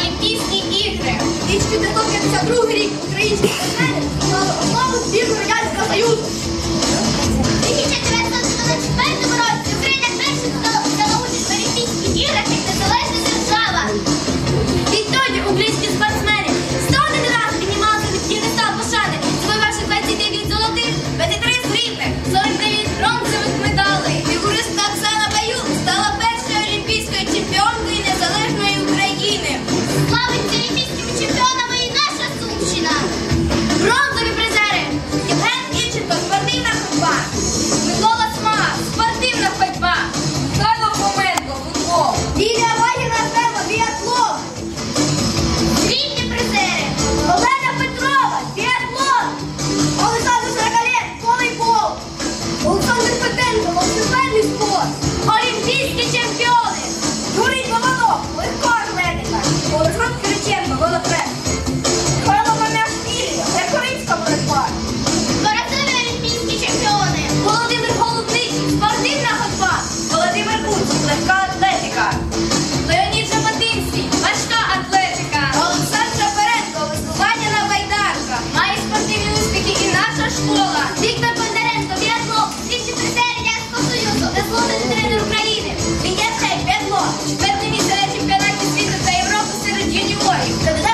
Олімпійські ігри. 1952 рік українські спортсмени Thank you.